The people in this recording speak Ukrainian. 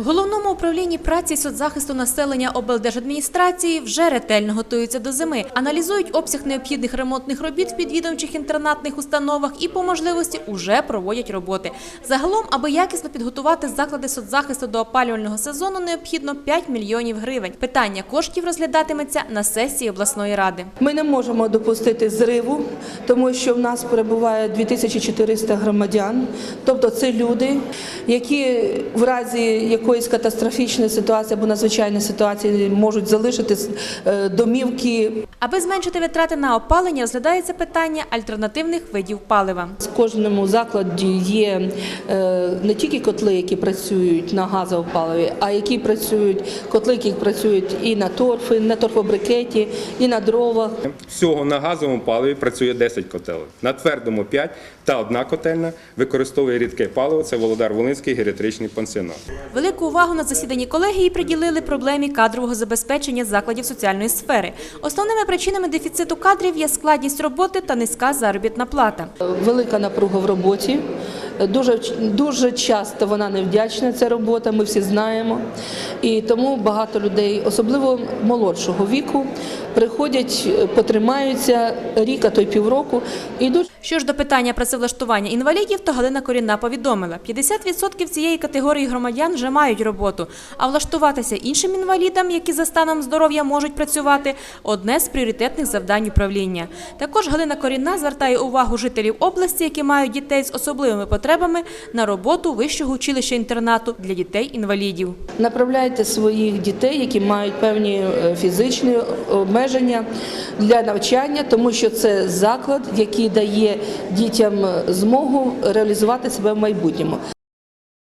В головному управлінні праці соцзахисту населення облдержадміністрації вже ретельно готуються до зими, аналізують обсяг необхідних ремонтних робіт в підвідомчих інтернатних установах і по можливості уже проводять роботи. Загалом, аби якісно підготувати заклади соцзахисту до опалювального сезону, необхідно 5 мільйонів гривень. Питання коштів розглядатиметься на сесії обласної ради. Ми не можемо допустити зриву, тому що в нас перебуває 2400 громадян. Тобто це люди, які в разі якоїсь катастрофічної ситуації або надзвичайної ситуації можуть залишити е, домівки. Аби зменшити витрати на опалення, розглядається питання альтернативних видів палива. В кожному закладі є е, не тільки котли, які працюють на газовому паливі, а які працюють котли, які працюють і на торфі, на торфобрикеті, і на дровах. Всього на газовому паливі працює 10 котелень, на твердому 5 та одна котельна використовує рідке паливо. Це Володар Волинський геріатричний пансіонат. Велику увагу на засіданні колегії приділили проблемі кадрового забезпечення закладів соціальної сфери. Основними причинами дефіциту кадрів є складність роботи та низька заробітна плата. Велика напруга в роботі. Дуже, дуже часто вона невдячна, ця робота, ми всі знаємо. І тому багато людей, особливо молодшого віку, приходять, потримаються рік, а то й півроку, йдуть Що ж до питання працевлаштування інвалідів, то Галина Корінна повідомила, 50% цієї категорії громадян вже мають роботу, а влаштуватися іншим інвалідам, які за станом здоров'я можуть працювати, одне з пріоритетних завдань управління. Також Галина Корінна звертає увагу жителів області, які мають дітей з особливими потребами, на роботу вищого училища-інтернату для дітей-інвалідів. Направляйте своїх дітей, які мають певні е, фізичні обмеження для навчання, тому що це заклад, який дає дітям змогу реалізувати себе в майбутньому.